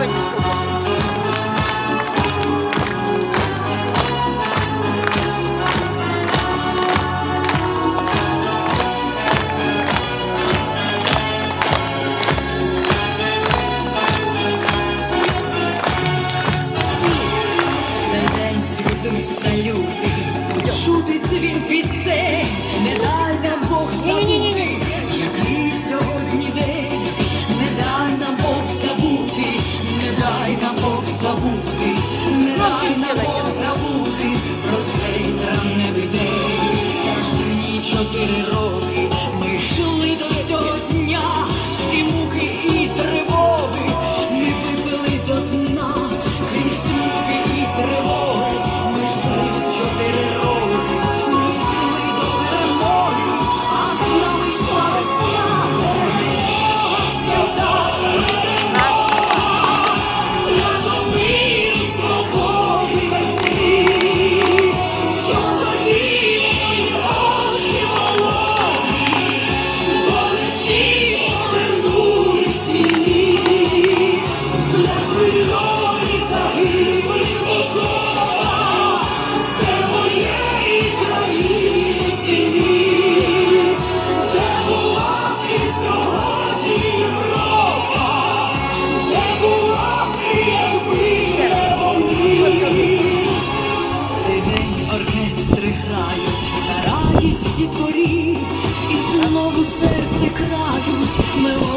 Thank you. quiero радість і порі, і знову серце крадуть мелодії.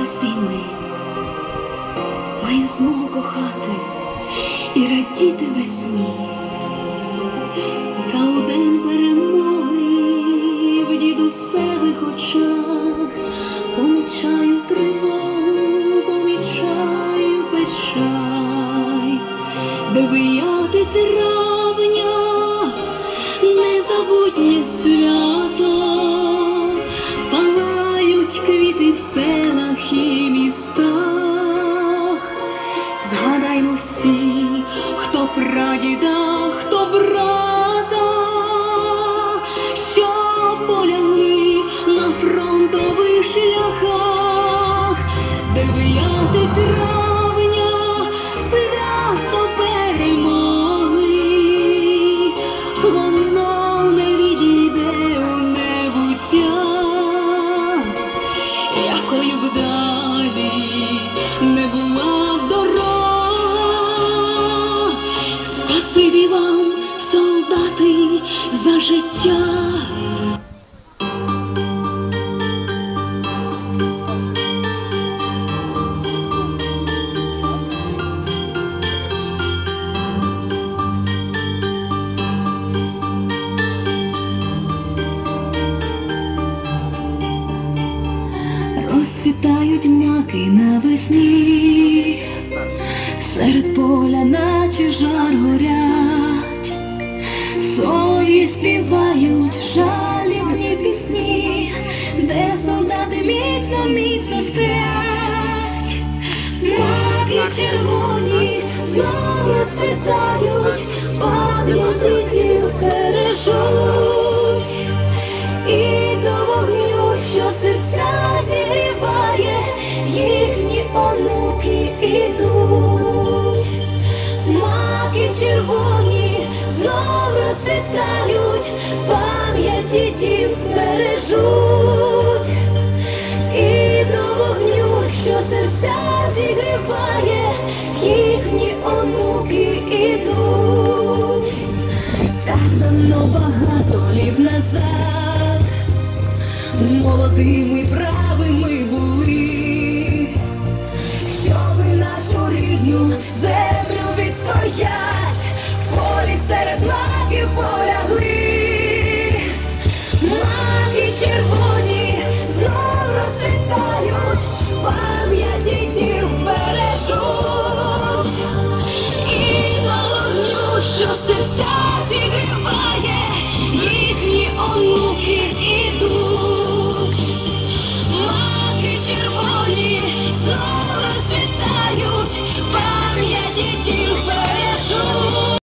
повернувся з війни, маю змогу кохати і радіти весні, та у день перемоги в дідусевих очах помічаю тривогу, помічаю печаль, де виятиць равня, незабутність. життя. Розцвітають маки навесні серед поля на червоні, знову розцвітають, падають. онуки ідуть, Сказано багато літ назад, молодими правими були, щоби нашу рідну землю відстоять, в полі серед маків. що серця зігріває їхні онуки. і